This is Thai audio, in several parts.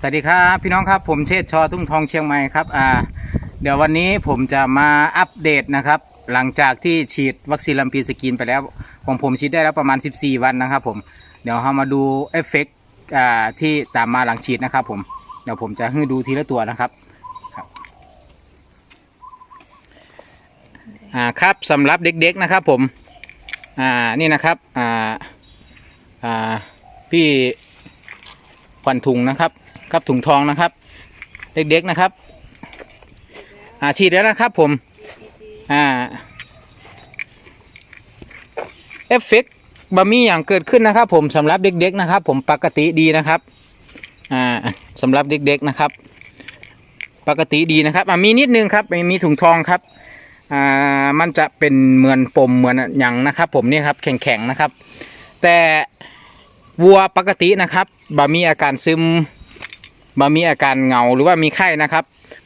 สวัสดีครับพี่น้องครับผมเชษชอทุ่งทองเชียงใหม่ครับอ่าเดี๋ยววันนี้ผมจะมาอัปเดตนะครับ หลังจากที่ฉีดวัคซีนลำปีสกินไปแล้วของผมฉีดได้แล้วประมาณ 14 วันนะครับผมเดี๋ยวเรามาดูเอฟเฟกต์อ่าที่ตามมาหลังฉีดนะครับผมเดี๋ยวผมจะให้ดูทีละตัวนะครับครับอ่าครับสำหรับเด็กๆนะครับผมอ่านี่นะครับอ่าอ่าพี่ควันถุงนะครับ ครับถุงทองนะครับ เด็กๆนะครับอ่าฉีดแล้วนะครับผม อ่าเอฟเฟกต์บะมีอย่างเกิดขึ้นนะครับ ผมสำหรับเด็กๆนะครับ ผมปกติดีนะครับ อ่าสำหรับเด็กๆนะครับ ปกติดีนะครับมีนิดนึงครับมีถุงทองครับอ่ามันจะเป็นเหมือนปมเหมือนหยังนะครับ ผมนี่ครับแข็งๆนะครับ แต่วัวปกตินะครับบะมีอาการซึม มามีอาการเหงาหรือว่ามีไข้นะครับ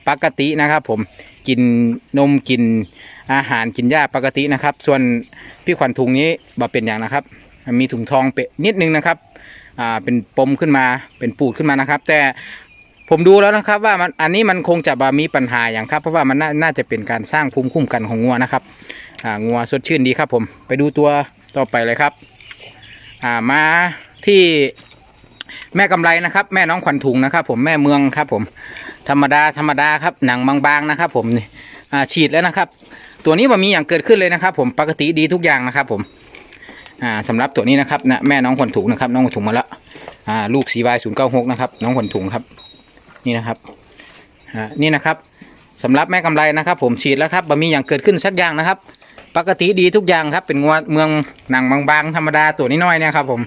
ปกตินะครับ ผมกินนมกินอาหารกินหญ้าปกตินะครับ ส่วนพี่ขวัญถุงนี้บ่เป็นอย่างนะครับ มีถุงทองเปะนิดนึงนะครับอ่าเป็นปมขึ้นมาเป็นปูดขึ้นมานะครับ แต่ผมดูแล้วนะครับว่ามันอันนี้มันคงจะบ่มีปัญหาอย่างครับ เพราะว่ามันน่าน่าจะเป็นการสร้างภูมิคุ้มกันของงัวนะครับอ่างัวสดชื่นดีครับ ผมไปดูตัวต่อไปเลยครับอ่ามาที่ แม่กำไรนะครับ แม่น้องขวัญถุงนะครับ ผมแม่เมืองครับ ผม ธรรมดาธรรมดาครับ หนังบางๆนะครับ ผมนี่ฉีดแล้วนะครับ ตัวนี้มันมีอย่างเกิดขึ้นเลยนะครับ ผมปกติดีทุกอย่างนะครับ ผมอ่าสำหรับตัวนี้นะครับนะแม่น้องขวัญถุงนะครับ น้องขวัญถุงมาแล้วอ่าลูกสีวายศูนย์เก้าหกนะครับ น้องขวัญถุงครับ นี่นะครับอ่านี่นะครับสำหรับแม่กำไรนะครับ ผมฉีดแล้วครับมันมีอย่างเกิดขึ้นสักอย่างนะครับ ปกติดีทุกอย่างครับ เป็นงัวเมืองหนังบางๆ ธรรมดาตัวนี้น้อยเนี่ยครับ ผม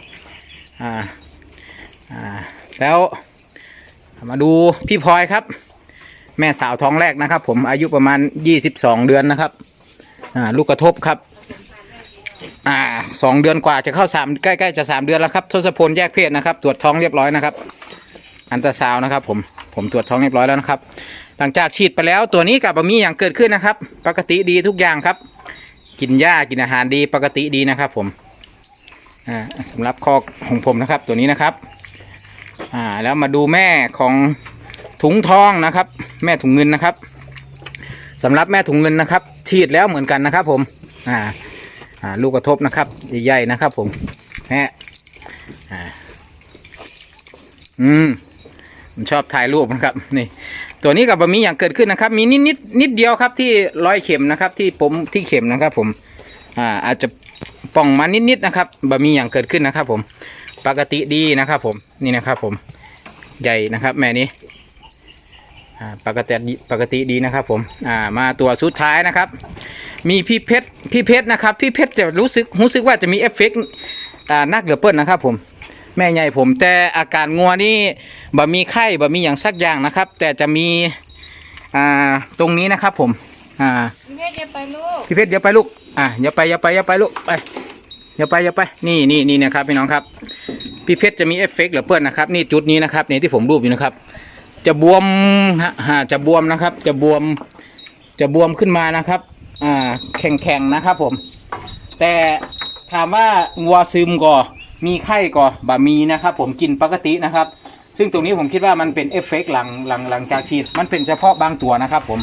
อ่า อ่าแล้วมาดูพี่พลอยครับ แม่สาวท้องแรกนะครับ ผมอายุประมาณ22เดือนนะครับอ่าลูกกระทบครับอ่าสองเดือนกว่าจะเข้าสามใกล้ๆจะสามเดือนแล้วครับทศพลแยกเพศนะครับ ตรวจท้องเรียบร้อยนะครับ อันตราซาวนะครับผมผมตรวจท้องเรียบร้อยแล้วนะครับ หลังจากฉีดไปแล้วตัวนี้กับบะมีอย่างเกิดขึ้นนะครับ ปกติดีทุกอย่างครับ กินหญ้ากินอาหารดีปกติดีนะครับ ผมอ่าสำหรับคอกของผมนะครับ ตัวนี้นะครับ อ่าแล้วมาดูแม่ของถุงทองนะครับ แม่ถุงเงินนะครับสำหรับแม่ถุงเงินนะครับ ฉีดแล้วเหมือนกันนะครับ ผมอ่าอ่าลูกกระทบนะครับใหญ่ๆนะครับ ผมแม่อ่าอืมผมชอบถ่ายรูปนะครับนี่ ตัวนี้กับบะหมี่อย่างเกิดขึ้นนะครับ มีนิดนิดนิดเดียวครับที่ร้อยเข็มนะครับ ที่ผมที่เข็มนะครับ ผม อ่า อาจจะป่องมานิดนิดๆนะครับบะหมี่อย่างเกิดขึ้นนะครับ ผม ปกติดีนะครับ ผมนี่นะครับ ผมใหญ่นะครับ แม่นี้อ่าปกติดีปกติดีนะครับ ผมอ่ามาตัวสุดท้ายนะครับ มีพี่เพชรพี่เพชรนะครับ พี่เพชรจะรู้สึกรู้สึกว่าจะมีเอฟเฟกต์อ่านักเหลือเปิ้ลนะครับ ผมแม่ใหญ่ผมแต่อาการงัวนี่บ่มีไข้บ่มีอย่างสักอย่างนะครับ แต่จะมีอ่าตรงนี้นะครับ ผมอ่าพี่เพชรอย่าไปลูกพี่เพชรอย่าไปลูกอะอย่าไปอย่าไปอย่าไปลูกไปอย่าไปอย่าไปนี่นี่นี่นะครับพี่น้องครับ พี่เพชรจะมีเอฟเฟกต์เหรือเพื่อนนะครับนี่จุดนี้นะครับนี่ที่ผมรูปอยู่นะครับ จะบวมฮะจะบวมนะครับ จะบวม จะบวมขึ้นมานะครับ อ่าแข็งแข็งนะครับ ผม แต่ถามว่างัวซึมก่อมีไข้ก่อบะมีนะครับ ผมกินปกตินะครับ ซึ่งตรงนี้ผมคิดว่ามันเป็นเอฟเฟกต์หลังหลังหลังจากฉีดมันเป็นเฉพาะบางตัวนะครับ ผม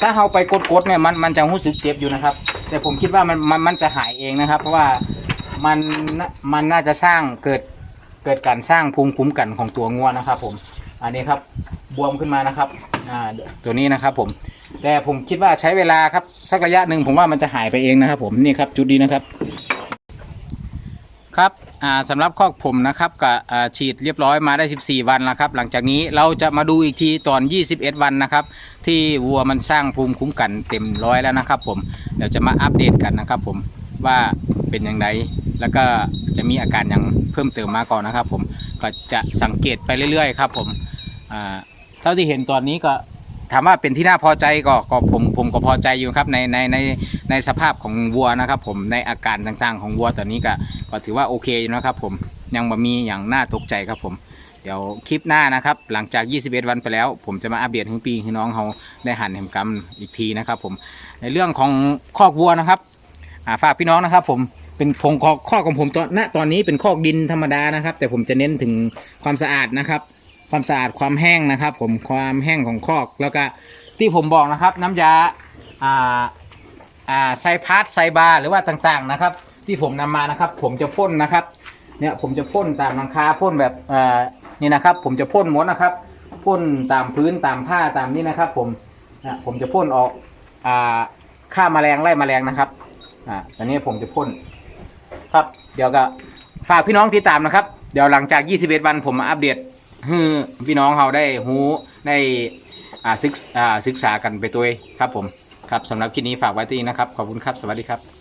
ถ้าเราไปกดๆเนี่ยมันมันจะรู้สึกเจ็บอยู่นะครับ แต่ผมคิดว่ามันมันมันจะหายเองนะครับ เพราะว่ามันมันน่าจะสร้างเกิด เกิดการสร้างภูมิคุ้มกันของตัวงัวนะครับ ผมอันนี้ครับบวมขึ้นมานะครับอ่าตัวนี้นะครับ ผม แต่ผมคิดว่าใช้เวลาครับสักระยะหนึ่งผมว่ามันจะหายไปเองนะครับ ผมนี่ครับจุดนี้นะครับ ครับอ่าสำหรับคอกผมนะครับกับอ่าฉีดเรียบร้อยมาได้ 14 วันแล้วครับ หลังจากนี้เราจะมาดูอีกทีตอน 21 วันนะครับ ที่วัวมันสร้างภูมิคุ้มกันเต็มร้อยแล้วนะครับ ผมเดี๋ยวจะมาอัปเดตกันนะครับ ผมว่าเป็นอย่างไรแล้วก็ จะมีอาการอย่างเพิ่มเติมมาก่อนนะครับ ผมก็จะสังเกตไปเรื่อยๆครับ ผมเท่าที่เห็นตอนนี้ก็ถามว่าเป็นที่น่าพอใจก็ก็ผมผมก็พอใจอยู่ครับในในในในสภาพของวัวนะครับ ผมในอาการต่างๆ ของวัวตอนนี้ก็ก็ถือว่าโอเคอยู่นะครับ ผมยังบ่มีอย่างน่าตกใจครับผมเดี๋ยวคลิปหน้านะครับ หลังจาก 21 วันไปแล้ว ผมจะมาอัปเดตให้ปีให้น้องเขาได้หันแหมกรรมอีกทีนะครับ ผมในเรื่องของคอกวัวนะครับฝากพี่น้องนะครับ ผม เป็นพงคอกข้อของผมตอนณตอนนี้เป็นคอกดินธรรมดานะครับ แต่ผมจะเน้นถึงความสะอาดนะครับ ความสะอาดความแห้งนะครับ ผมความแห้งของคอกแล้วก็ที่ผมบอกนะครับ น้ำยาอ่าอ่าไซพาร์ทไซบาร์หรือว่าต่างๆนะครับ ที่ผมนำมานะครับ ผมจะพ่นนะครับ เนี่ยผมจะพ่นตามหลังคาพ่นแบบอ่านี่นะครับ ผมจะพ่นหมดนะครับพ่นตามพื้นตามผ้าตามนี้นะครับ ผมนะผมจะพ่นออกอ่าฆ่าแมลงไล่แมลงนะครับอ่าตอนนี้ผมจะพ่น ครับ เดี๋ยวก็ฝากพี่น้องติดตามนะครับ เดี๋ยวหลังจาก 21 วันผมมาอัปเดตพี่น้องเขาได้หูได้ศึกศึกษากันไปตัวเองครับผมครับสำหรับคลิปนี้ฝากไว้ที่นี้นะครับ ขอบคุณครับ สวัสดีครับ